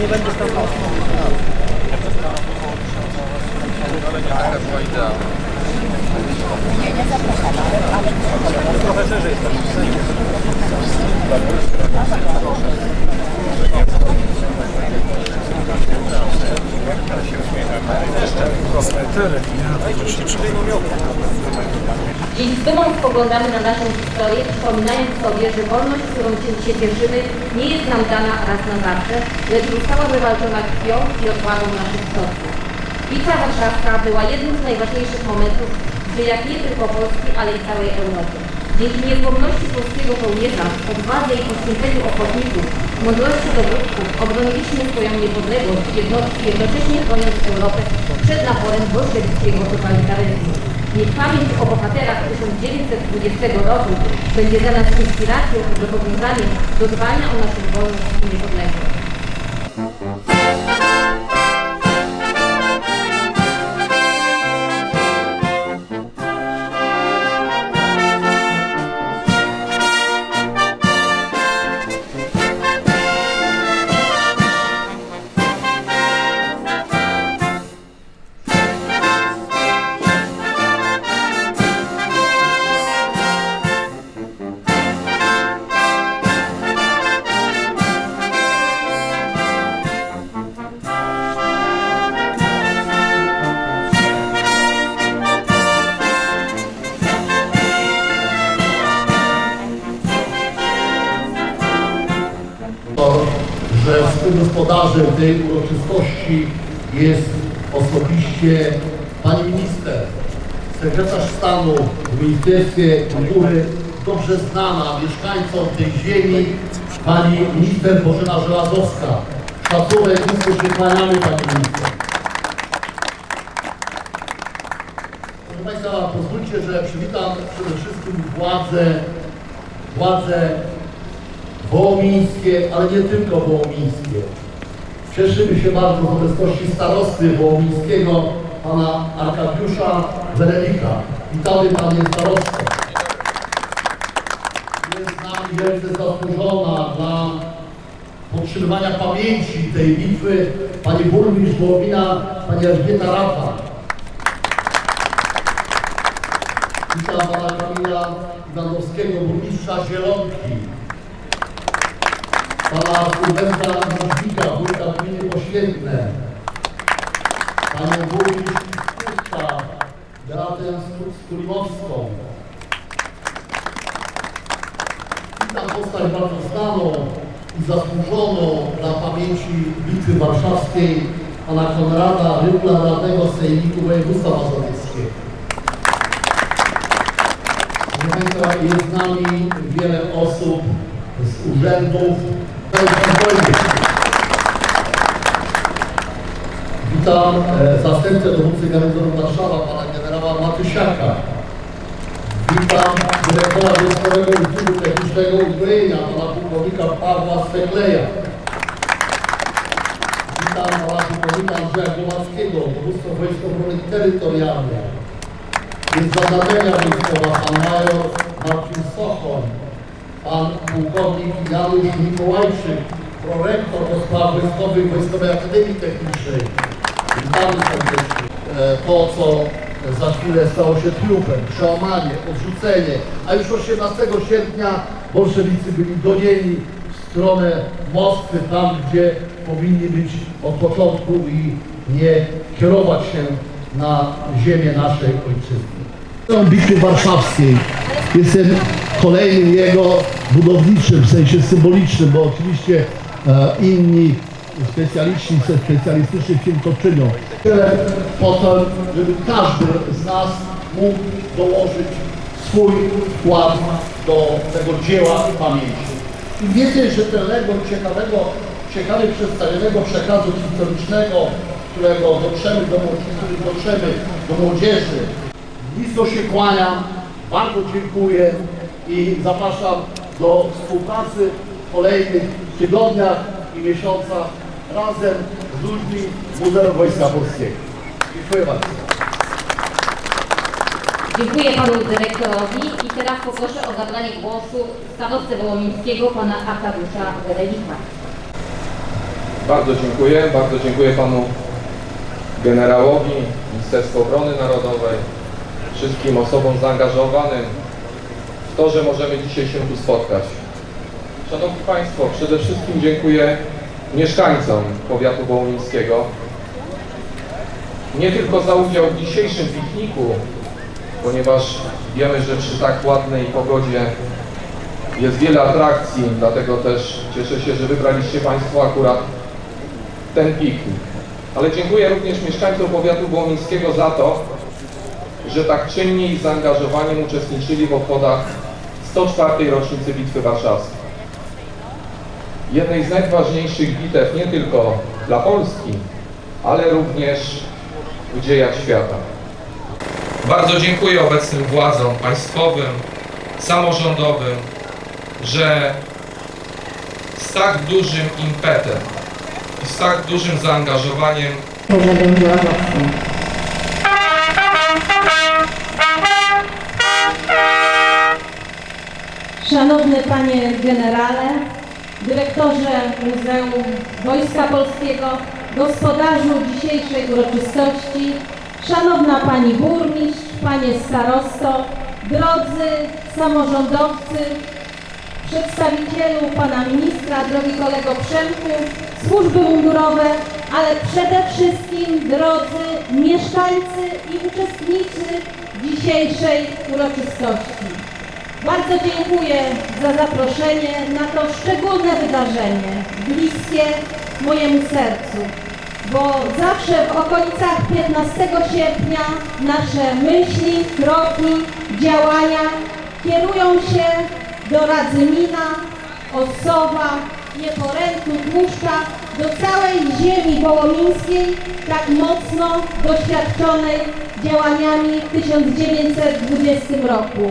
nie będę tam Ale była idealna. Nie, nie zapraszam, ale... Trochę szerzej jest tam. Proszę. Dziś z dumą spoglądamy na naszą historię, przypominając sobie, że wolność, którą się cieszymy, nie jest nam dana raz na zawsze, lecz została wywalczona krwią i odwagą naszych przodków. Bitwa Warszawska była jednym z najważniejszych momentów w dziejach nie tylko Polski, ale i całej Europy. Dzięki niezłomności polskiego żołnierza, odwadze i poświęceniu ochotników, mądrości dowódców obroniliśmy swoją niepodległość, jedno, jednocześnie chroniąc Europę przed naporem bolszewickiego totalitaryzmu. Niech pamięć o bohaterach 1920 roku będzie dla nas inspiracją i zobowiązaniem do dbania o naszą wolność i niepodległość. Że współgospodarzem tej uroczystości jest osobiście pani minister, sekretarz stanu w Ministerstwie Kultury, dobrze znana mieszkańcom tej ziemi, pani minister Bożena Żelazowska. Szacunek, nisko się kłaniamy pani minister. Proszę Państwa, pozwólcie, że przywitam przede wszystkim władze, władze wołomińskie, ale nie tylko wołomińskie. Cieszymy się bardzo z obecności starosty wołomińskiego, pana Arkadiusza Wenelika. Witamy panie starosto. Jest z nami wielce zasłużona dla podtrzymywania pamięci tej bitwy pani burmistrz Wołomina, pani Elżbieta Rafa. Witam pana Kamila Iwanowskiego, burmistrza Zielonki pana Sylwestra Możnika, Poświętne, panią burmistrz Skutka, Beatę Skulimowską. Witam postać bardzo znaną i zasłużoną dla pamięci Bitwy Warszawskiej, pana Konrada Rybla, radnego Sejmiku Województwa Mazowieckiego. Jest z nami wiele osób z urzędów Witam e, zastępcę dowódcy garnizonu Warszawa, pana generała Matysiaka. Witam dyrektora Wojskowego Instytutu Technicznego Uzbrojenia, pana pułkownika Pawła Stekleja. Witam pana pułkownika Andrzeja Głowackiego, dowództwo Wojsk Obrony Terytorialnej. Jest zadania wojskowa pan major Marcin Sochon, pan pułkownik Janusz Mikołajczyk, prorektor do spraw wojskowych Wojskowej Akademii Technicznej. Serdecznie. E, To, co za chwilę stało się triumfem, przełamanie, odrzucenie, a już 18 sierpnia bolszewicy byli gonieni w stronę Moskwy, tam gdzie powinni być od początku i nie kierować się na ziemię naszej ojczyzny. W Bitwie Warszawskiej jestem kolejnym jego budowniczym, w sensie symbolicznym, bo oczywiście e, inni specjaliści, specjalistyczni film to czynią. Tyle po to, żeby każdy z nas mógł dołożyć swój wkład do tego dzieła pamięci. I wiecie, że ten legon ciekawego, ciekawie przedstawionego przekazu historycznego, którego dotrzemy do, dotrzemy do młodzieży, Nisko się kłaniam, bardzo dziękuję i zapraszam do współpracy w kolejnych tygodniach i miesiącach razem z ludźmi Muzeum Wojska Polskiego. Dziękuję bardzo. Dziękuję panu dyrektorowi i teraz poproszę o zabranie głosu starostę wołomińskiego pana Arkadiusza Werelika. Bardzo dziękuję. Bardzo dziękuję panu generałowi, Ministerstwu Obrony Narodowej, wszystkim osobom zaangażowanym w to, że możemy dzisiaj się tu spotkać. Szanowni Państwo, przede wszystkim dziękuję mieszkańcom powiatu wołomińskiego nie tylko za udział w dzisiejszym pikniku, ponieważ wiemy, że przy tak ładnej pogodzie jest wiele atrakcji, dlatego też cieszę się, że wybraliście Państwo akurat ten piknik. Ale dziękuję również mieszkańcom powiatu wołomińskiego za to, że tak czynnie i zaangażowaniem uczestniczyli w obchodach 104. rocznicy Bitwy Warszawskiej. Jednej z najważniejszych bitew nie tylko dla Polski, ale również w dziejach świata. Bardzo dziękuję obecnym władzom państwowym, samorządowym, że z tak dużym impetem i z tak dużym zaangażowaniem. Szanowny Panie Generale, Dyrektorze Muzeum Wojska Polskiego, gospodarzu dzisiejszej uroczystości, Szanowna Pani Burmistrz, Panie Starosto, drodzy samorządowcy, przedstawicielu Pana Ministra, drogi kolego Przemku, służby mundurowe, ale przede wszystkim drodzy mieszkańcy i uczestnicy dzisiejszej uroczystości. Bardzo dziękuję za zaproszenie na to szczególne wydarzenie, bliskie mojemu sercu, bo zawsze w okolicach 15 sierpnia nasze myśli, kroki, działania kierują się do Radzymina, Ossowa, Nieporętu, Tłuszcza, do całej ziemi wołomińskiej, tak mocno doświadczonej działaniami w 1920 roku.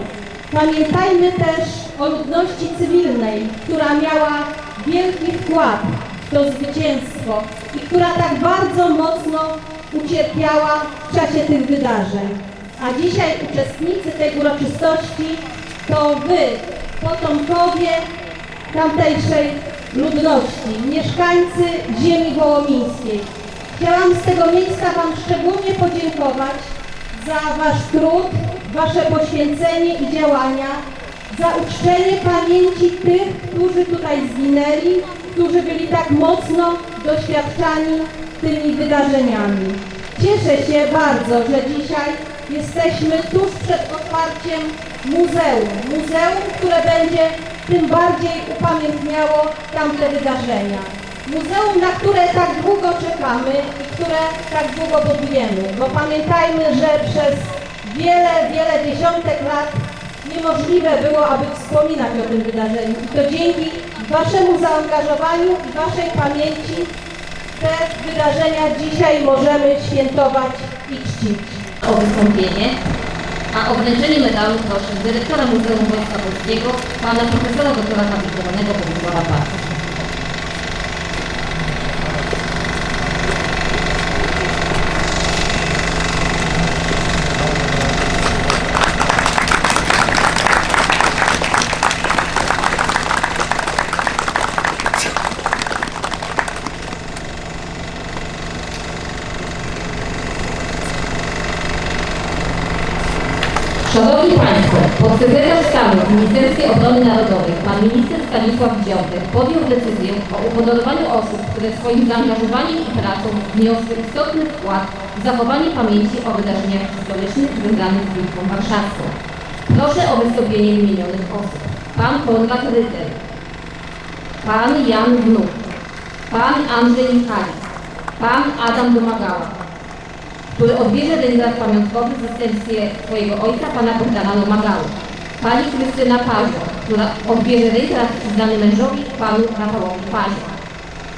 Pamiętajmy też o ludności cywilnej, która miała wielki wkład w to zwycięstwo i która tak bardzo mocno ucierpiała w czasie tych wydarzeń. A dzisiaj uczestnicy tej uroczystości to Wy, potomkowie tamtejszej ludności, mieszkańcy ziemi wołomińskiej. Chciałam z tego miejsca Wam szczególnie podziękować za Wasz trud, Wasze poświęcenie i działania, za uczczenie pamięci tych, którzy tutaj zginęli, którzy byli tak mocno doświadczani tymi wydarzeniami. Cieszę się bardzo, że dzisiaj jesteśmy tuż przed otwarciem muzeum. Muzeum, które będzie tym bardziej upamiętniało tamte wydarzenia. Muzeum, na które tak długo czekamy i które tak długo budujemy, bo pamiętajmy, że przez wiele, wiele dziesiątek lat niemożliwe było, aby wspominać o tym wydarzeniu. I to dzięki Waszemu zaangażowaniu i Waszej pamięci te wydarzenia dzisiaj możemy świętować i czcić. o wystąpienie, a o wręczenie medalu proszę dyrektora Muzeum Wojska Polskiego, pana profesora doktora habilitowanego Władysława Pasa. Szanowni Podsekretarz stanu w Ministerstwie Obrony Narodowej, pan minister Stanisław Dziotek podjął decyzję o uhonorowaniu osób, które swoim zaangażowaniem i pracą wniosły istotny wkład w zachowanie pamięci o wydarzeniach historycznych związanych z Bitwą Warszawską. Proszę o wystąpienie wymienionych osób. Pan Konrad Rytel, pan Jan Wnuk, pan Andrzej Michalik, pan Adam Domagała, który odbierze ten pamiątkowy w zastępstwie swojego ojca, pana Bogdana Domagały, pani Krystyna Pazio, która odbierze rejestr przyznany mężowi, panu Rafałowi Pazio.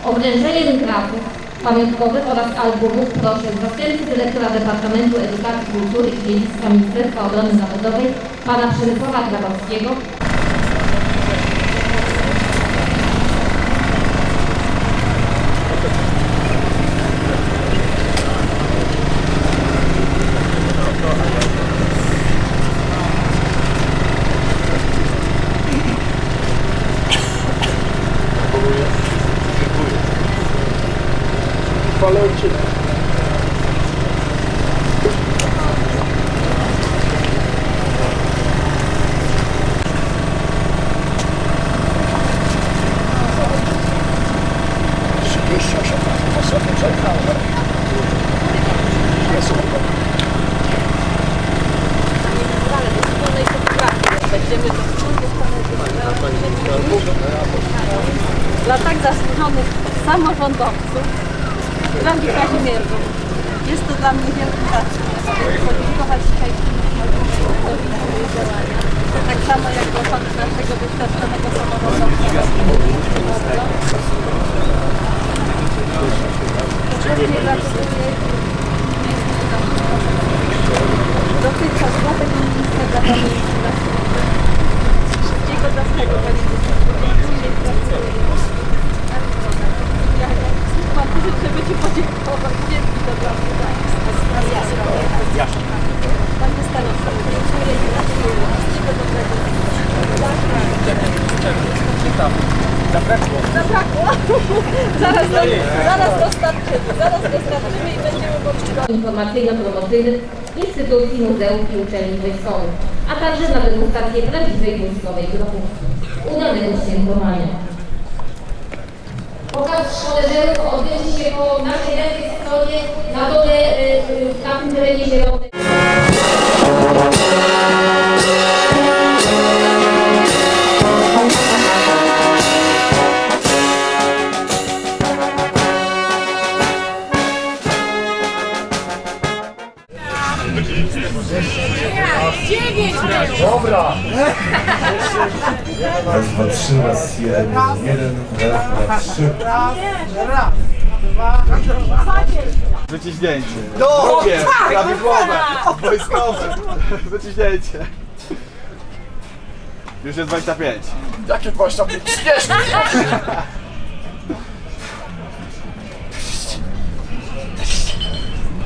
O wręczenie ryngrafów pamiątkowych oraz albumów proszę zastępcy dyrektora Departamentu Edukacji, Kultury i Dziedzictwa Ministerstwa Obrony Narodowej pana Przemysława Grabowskiego dla tak zasłużonych samorządowców, drogi Kazimierzu, jest to dla mnie wielki zaszczyt podziękować swoje działania. Tak samo jak głosami naszego doświadczonego samorządowca. Serdecznie gratuluję. Dotychczas dla tego ministra dla Pani Mam żeby Ci podziękować. Wielki to dla mnie daje. Panie starosto, dziękuję i gratuluję. Wszystkiego dobrego. Zabrakło. Zabrakło. Zaraz, do, zaraz dostarczymy. Zaraz dostarczymy i będziemy mogli informacyjno-promocyjnych instytucji, muzeów i uczelni wojskowych, a także na degustację prawdziwej wojskowej grochówki. Udanego świętowania. Pokaz szkolerzerów odbędzie się po naszej lewej stronie na dole, y, y, na tym terenie zielonym. Raz, dwa, trzy, raz, jeden, jeden, raz, dwa, trzy. Wyciśnięcie. Drugie, prawidłowe, wojskowe. Wyciśnięcie. Już jest 25. Jakie 25? 30!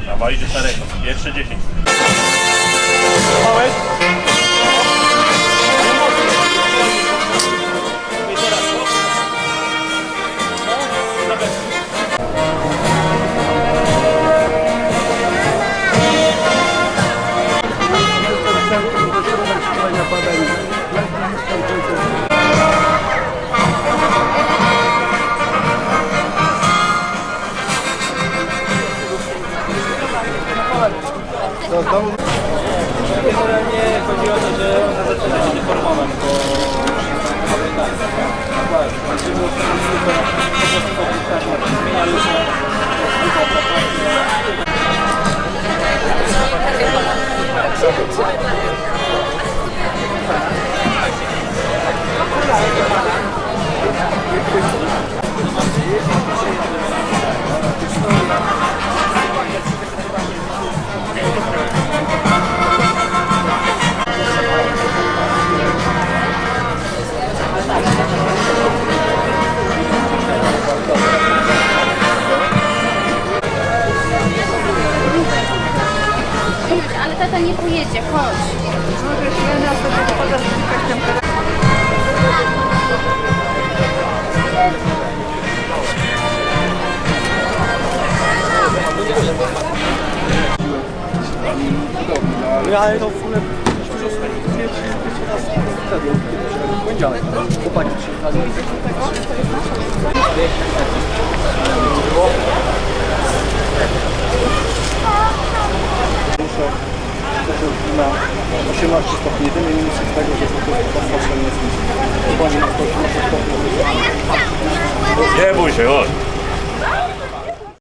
Dawaj do starego. Jeszcze 10. Małeś? bir arada Ja to w ogóle pierwszy, pierwszy raz wtedy, w poniedziałek, chłopaki przyjechali. Muszę na 18 stopni, jedyny minus jest tego, że po prostu pasem jest dokładnie na 118 stopni. Nie bój się, chodź.